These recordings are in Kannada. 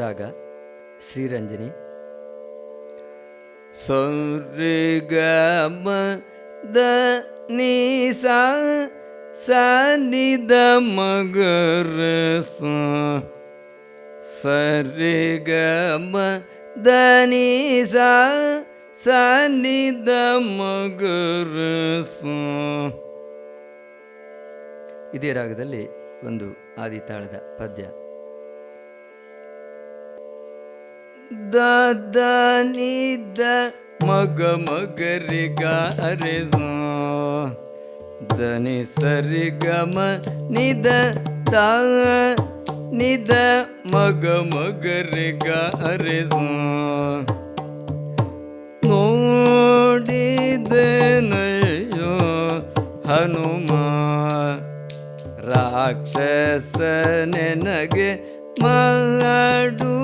ರಾಗ ಶ್ರೀರಂಜನಿ. ಸರಿಗಮ ದ ನಿಸ ಸಾ ಸ ನಿ ದ ಮಗರ ಸ ಸರಿಗಮ ದ ನಿಸ ಸಾ ಸ ನಿ ದ ಮಗರ ಸ ಇದೇ ರಾಗದಲ್ಲಿ ಒಂದು ಆದಿತಾಳದ ಪದ್ಯ. ದ ಮಗ ಮಗರಿ ಗಾರೆ ದನಿ ಸರಿ ಗಮ ನಿದ ತ ನಿದ ಮಗ ಮಗರಿ ಗಾರೆ ನೋಡಿದನಯ್ಯೋ ಹನುಮ ರಾಕ್ಷಸ ನಗೆ ಮಾಡುವ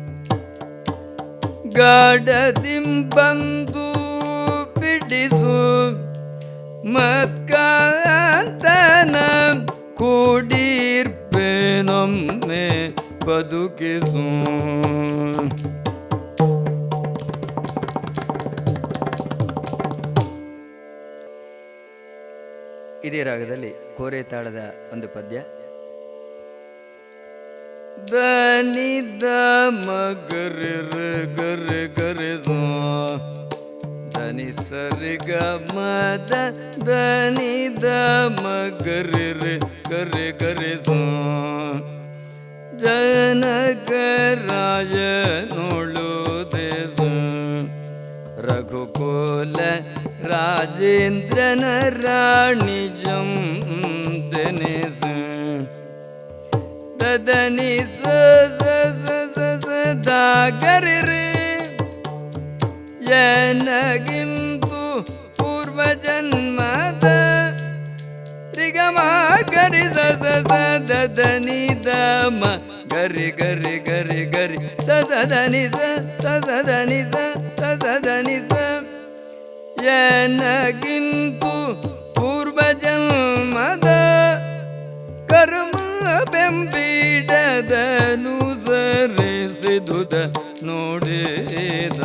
ಗಾಢದಿಂಬಂದು ಬಿಡಿಸು ಮತ್ಕಾಂತನ ಕೂಡಿರ್ಪೇನೊಮ್ಮೆ ಬದುಕಿಸು. ಇದೇ ರಾಗದಲ್ಲಿ ಕೋರೆ ತಾಳದ ಒಂದು ಪದ್ಯ. मगरे धनि सर् ग मद धनि द मगर जनगराज नोलो रघुकोल राजेन्द्रन राणी ದದನಿ ಸ ಸ ಸ ಸ ಸ ದಾಗರಿ ರೇ ಎನಗಿಂತು ಪೂರ್ವ ಜನ್ಮದ ರಿಗಮ ಗರಿ ಸ ಸ ಸ ದದನಿ ದಮ ಗರಿ ಗರಿ ಗರಿ ಗರಿ ಸ ಸ ಧನಿ ಸ ಸ ಬೆಂಬಿಡದನು ಸರಿಸಿದುದ ನೋಡಿದ